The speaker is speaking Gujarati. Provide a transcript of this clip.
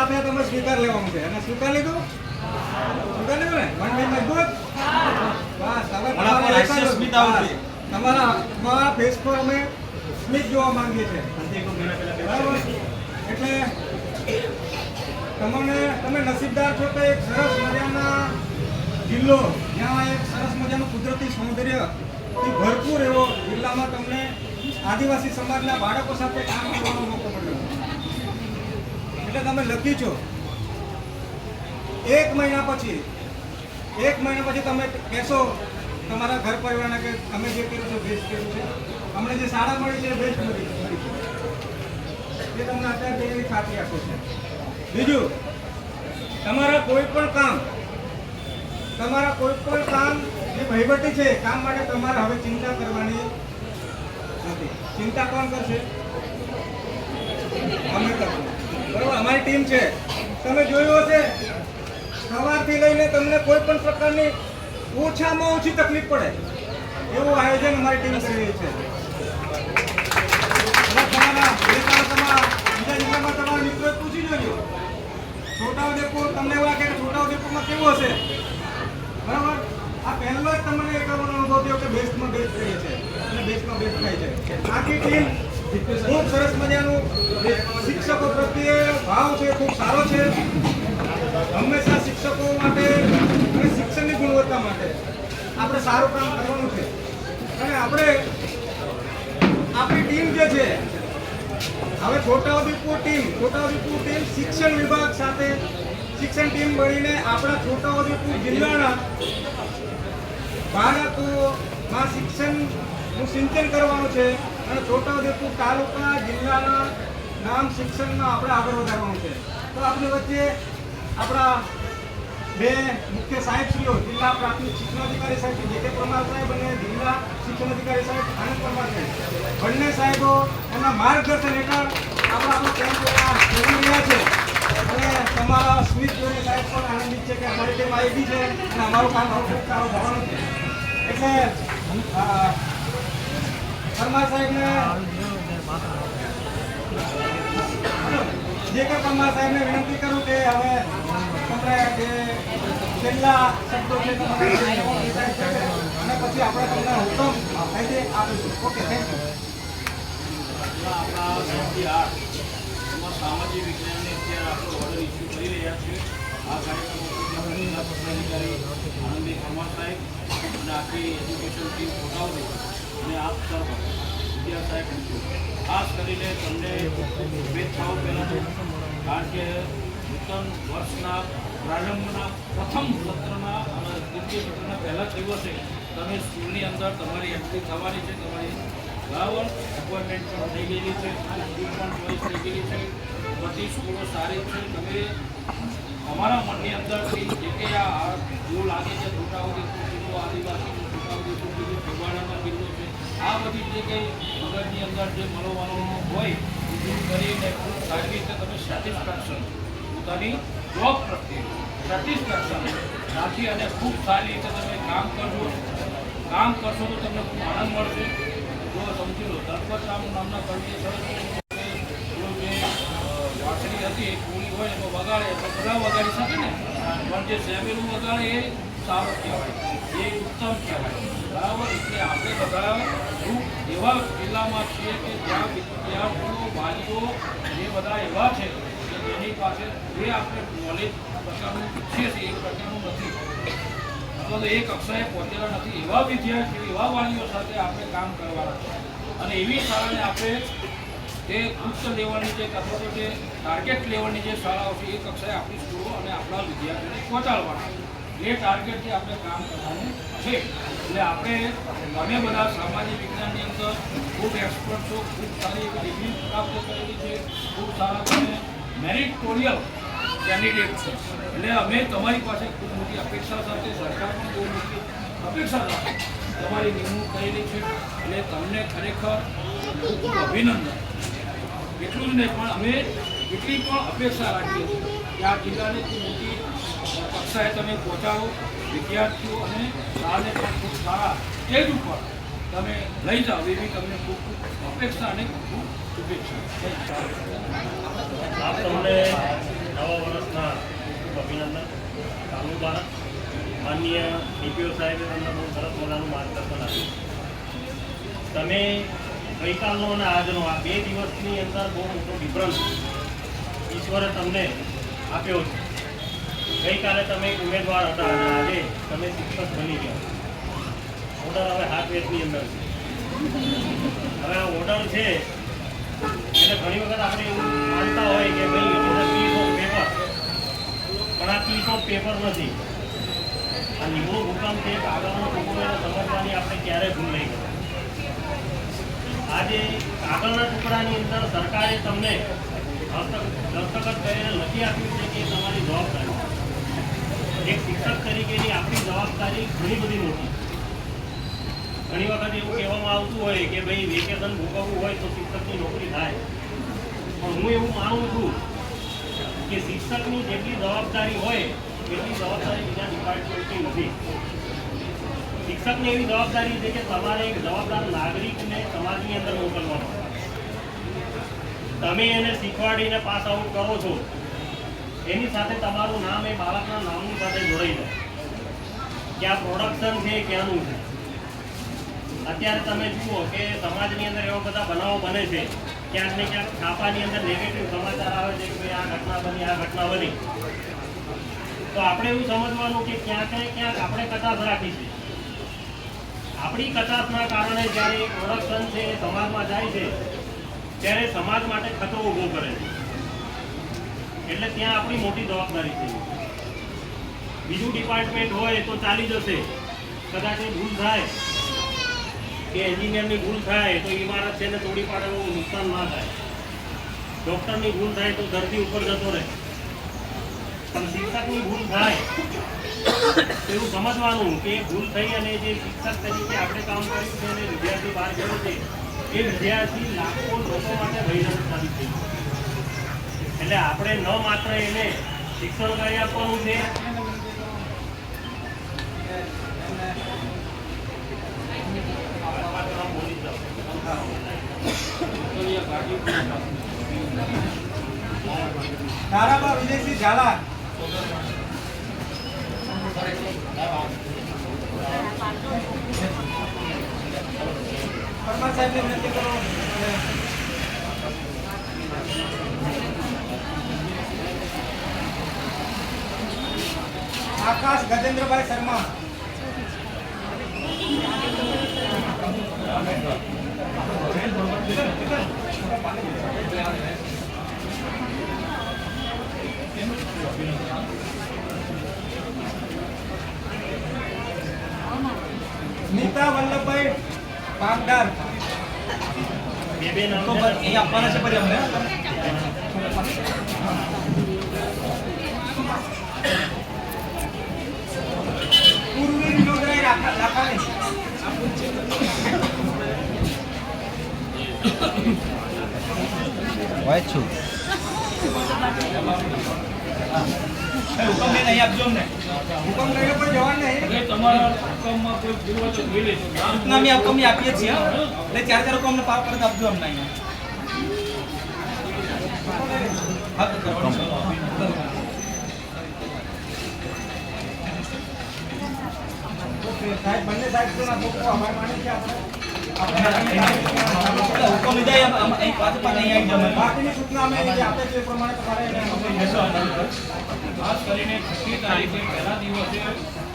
સાથે તમે સ્વીકાર લેવાનું છે. અને સ્વીકાર લીધું? સ્વીકાર લીધું ને? મન બી મજબૂત? બસ હવે તમારે ફેસ પર અમે સ્મિત જોવા માંગીએ છીએ. બરાબર? એટલે તમને તમે નસીબદાર છો કે એક સરસ મજાના જિલ્લો જ્યાં એક સરસ મજાનું કુદરતી સૌંદર્યથી ભરપૂર એવો જિલ્લામાં તમને આદિવાસી સમાજના બાળકો સાથે કામ કરવાનો મોકો મળ્યો. એટલે તમે લખી છો. એક મહિના પછી, એક મહિના પછી તમે કહેશો તમારા ઘર પરિવારને કે અમે જે કર્યું છે બેસ્ટ કર્યું છે. અમને જે શાળા મળી છે બેસ્ટ મળી મળી છે. એ તમને અત્યારે એવી ખાતરી આપો છે. બીજું, તમારા કોઈ પણ કામ, તમારા કોઈ પણ કામ જે વહીવટી છે કામ માટે તમારે હવે ચિંતા કરવાની નથી. ચિંતા કોણ કરશે? અમે કરશું. બરોબર, અમારી ટીમ છે. તમે જોયું હશે, સવારથી લઈને તમને કોઈ પણ પ્રકારની ઓછામાં ઓછી તકલીફ પડે. એવું આયોજન અમારી ટીમ કરી રહી છે. બીજા જિલ્લામાં તમારા મિત્રોએ પૂછી જોજો છોટાઉદેપુર તમને એવું લાગે છોટાઉદેપુરમાં કેવું હશે? બરાબર? આ પહેલો જ તમને એક અનુભવ થયો કે બેસ્ટમાં બેસ્ટ કરીએ છે અને બેસ્ટમાં બેસ્ટ થાય છે. આખી ટીમ ખૂબ સરસ મજાનું શિક્ષકો પ્રત્યે ભાવ છે, ખૂબ સારો છે. હંમેશા શિક્ષકો માટે અને શિક્ષણની ગુણવત્તા માટે આપણે સારું કામ કરવાનું છે. અને આપણે, આપણી ટીમ જે છે, હવે છોટાઉદેપુર ટીમ છોટાઉદેપુર ટીમ શિક્ષણ વિભાગ સાથે શિક્ષણ ટીમ મળીને આપણા છોટાઉદેપુર જિલ્લાના બાળકોમાં શિક્ષણનું સિંચન કરવાનું છે. અને છોટાઉદેપુર તાલુકા જિલ્લાના નામ શિક્ષણમાં આપણે આગળ વધારવાનું છે. તો આપણી વચ્ચે આપણા બે મુખ્ય સાહેબશ્રીઓ, જિલ્લા પ્રાથમિક શિક્ષણાધિકારી સાહેબ જે કે પરમાર સાહેબ અને જિલ્લા શિક્ષણાધિકારી સાહેબ આનંદ પરમાર સાહેબ. બંને સાહેબો એમના માર્ગદર્શન હેઠળ આપણે આપણો કેમ્પ જોઈ રહ્યા છે. અને તમારા સ્મિત જોઈને સાહેબ પણ આનંદિત છે કે અમારી ટીમ આવી છે અને અમારું કામ હવે ખૂબ સારું થવાનું છે. એટલે પરમાર સાહેબને જે કે પરમાર સાહેબને વિનંતી કરું કે હવે તમે જે છેલ્લા શબ્દો છે અને પછી આપણે તમને હુકમ કાયદે આપીશું ઓકે થેન્ક યુ આપણા સૌથી આઠ સામાજિક વિજ્ઞાનને અત્યારે આપણો ઓર્ડર ઇસ્યુ કરી રહ્યા છીએ આ કાર્યક્રમ જિલ્લા પદાધિકારી આનંદી પરમાર સાહેબ અને આખી એજ્યુકેશન ટીમ છોટાઉદે અને આપ સર્વ વિદ્યા સાહેબ ખાસ કરીને તમને શુભેચ્છાઓ પહેલાં કારણ કે નૂતન વર્ષના પ્રારંભના પ્રથમ સત્રના અને દ્વિતીય સત્રના પહેલા દિવસે તમે સ્કૂલની અંદર તમારી એન્ટ્રી થવાની છે, તમારી બરાબર એપોઇન્ટમેન્ટ પણ થઈ ગયેલી છે સ્કૂલ પણ ચોઈસ થઈ ગયેલી છે. બધી સ્કૂલો સારી છે. તમે અમારા મનની અંદરથી જે કે આ જેવું લાગે છે, છોટાઉદેપુર જિલ્લો આદિવાસી, છોટાઉદેપુર જિલ્લો આ બધી જે કંઈ મગજની અંદર જે મનોવલણો હોય, એ દૂર કરીને ખૂબ સારી રીતે તમે સેટિસ્ફેક્શન પોતાની જોબ પ્રત્યે સેટિસ્ફેક્શન રાખી અને ખૂબ સારી રીતે તમે કામ કરજો. કામ કરશો તો તમને ખૂબ આનંદ મળશે. જો સમજી લો ધર્મપત રામ નામના સરસ જે વાંસળી હતી એ પૂરી હોય, એમાં વગાડે તો બધા વગાડી શકે ને? પણ જે સેમેલું વગાડે એ સારો કહેવાય. એ ઉત્તમ કહેવાય. બરાબર? એટલે આપણે બધા એવા જિલ્લામાં છીએ કે જ્યાં વિદ્યાર્થીઓ, વાલીઓ એ બધા એવા છે કે જેની પાસે જે આપણે નોલેજ પ્રકારનું ઈચ્છીએ છીએ, એ પ્રકારનું નથી. અથવા તો એ કક્ષાએ પહોંચેલા નથી. એવા વિદ્યાર્થીઓ, એવા વાલીઓ સાથે આપણે કામ કરવાના છે. અને એવી શાળાને આપણે જે ઉચ્ચ લેવલની જે અથવા તો જે ટાર્ગેટ લેવલની જે શાળાઓ છે, એ કક્ષાએ આપણી સ્કૂલો અને આપણા વિદ્યાર્થીઓને પહોંચાડવાના એ ટાર્ગેટથી આપણે કામ કરવાનું છે. એટલે આપણે અમે બધા સામાજિક વિજ્ઞાનની અંદર ખૂબ એક્સપર્ટ છો, ખૂબ સારી એવી ડિગ્રી પ્રાપ્ત કરેલી છે, ખૂબ સારા તમે મેરિટોરિયલ કેન્ડિડેટ છે. એટલે અમે તમારી પાસે ખૂબ મોટી અપેક્ષા સાથે, સરકાર પણ બહુ મોટી અપેક્ષા સાથે તમારી નિમણૂક કરેલી છે. એટલે તમને ખરેખર ખૂબ અભિનંદન. એટલું જ નહીં, પણ અમે એટલી પણ અપેક્ષા રાખીએ છીએ કે આ જિલ્લાને ખૂબ મોટી કક્ષાએ તમે પહોંચાડો, વિદ્યાર્થીઓ અને શાળાને પણ ખૂબ સારા સ્ટેજ ઉપર તમે લઈ જાઓ એવી તમને ખૂબ ખૂબ અપેક્ષા અને ખૂબ ખૂબ શુભેચ્છા આપ તમને નવા દ્વારા માનનીય ડીપીઓ સાહેબે તમને બહુ સરસ મજાનું માર્ગદર્શન આપ્યું. તમે ગઈકાલનો અને આજનો આ બે દિવસની અંદર બહુ મોટો ડિફરન્સ ઈશ્વરે તમને આપ્યો છે. ગઈકાલે તમે ઉમેદવાર હતા અને આજે તમે શિક્ષક બની ગયા. ઓર્ડર હવે હાથ વેચની અંદર છે. હવે આ ઓર્ડર છે, એટલે ઘણી વખત આપણે એવું માનતા હોય કે ભાઈ પીસ ઓફ પેપર પણ આ પીસ ઓફ પેપર નથી. આ નિમણૂક હુકમ છે, કાગળનો ટુકડો એને સમજવાની આપણે ક્યારેય ભૂલ નહીં કરી આજે કાગળના ટુકડાની અંદર સરકારે તમને દસ્તખત કરીને લખી આપ્યું છે કે તમારી જવાબદારી એક શિક્ષક તરીકેની આપણી જવાબદારી ઘણી બધી મોટી ઘણી વખત એવું કહેવામાં આવતું હોય કે ભાઈ વેકેશન ભોગવવું હોય તો શિક્ષકની નોકરી થાય. પણ હું એવું માનું છું કે શિક્ષકની જેટલી જવાબદારી હોય, એટલી જવાબદારી બીજા ડિપાર્ટમેન્ટની નથી. શિક્ષકની એવી જવાબદારી છે કે તમારે એક જવાબદાર નાગરિકને સમાજની અંદર મોકલવાનો તમે એને શીખવાડીને પાસ આઉટ કરો છો એની સાથે તમારું નામ એ બાળકના નામની સાથે જોડાઈ જાય. કે આ પ્રોડક્શન છે, ક્યાંનું છે. અત્યારે તમે જુઓ કે સમાજની અંદર એવા બધા બનાવો બને છે. ક્યાંક ને ક્યાંક છાપાની અંદર નેગેટિવ સમાચાર આવે છે કે ભાઈ આ ઘટના બની, આ ઘટના બની. તો આપણે એવું સમજવાનું કે ક્યાંક ને ક્યાંક આપણે કચાશ રાખી છે. આપણી કચાશના કારણે જ્યારે પ્રોડક્શન છે એ સમાજમાં જાય છે, ત્યારે સમાજ માટે ખતરો ઊભો કરે છે. એટલે ત્યાં આપણી મોટી જવાબદારી છે. બીજું ડિપાર્ટમેન્ટ હોય તો ચાલી જશે. કદાચ ભૂલ થાય, કે એન્જિનિયરની ભૂલ થાય, તો ઇમારત છે ને તોડી પાડે એવું નુકસાન ના થાય. ડૉક્ટરની ભૂલ થાય તો દર્દી ઉપર જતો રહે. પણ શિક્ષકની ભૂલ થાય એવું સમજવાનું કે ભૂલ થઈ અને જે શિક્ષક તરીકે આપણે કામ કર્યું છે અને વિદ્યાર્થી બહાર ગયો છે, એ વિદ્યાર્થી લાખો લોકો માટે ભયજનક સાબિત થઈ. એટલે આપણે ન માત્ર એને શિક્ષણ કરી આપવાનું છે. તારાબા વિજયસિંહ ઝાલા પરમાર સાહેબને વિનંતી કરો. આકાશ ગજેન્દ્રભાઈ શર્મા. નીતા વલ્લભભાઈ પાગડાર બે બે નામ તો આપવાના છે પછી અમને. હુકમ નહીં આપજો અમને હુકમ લઈને કોઈ જવાનું નહીં તમારા હુકમમાં કોઈ ભૂલ હોય તો જોઈ લેજો સૂચના અમે હુકમ આપીએ છીએ એટલે ચાર ચાર હુકમ અમને પાસ પરત આપજો અમને અહીંયા સાહેબ બંને સાહેબ તો ના લોકો આભાર માને છે આપણે આપણે હુકમ લીધા અહીં આવી જવાનું. બાકીની સૂચના અમે આપે છે એ પ્રમાણે તમારે. ખાસ કરીને છઠ્ઠી તારીખે પહેલા દિવસે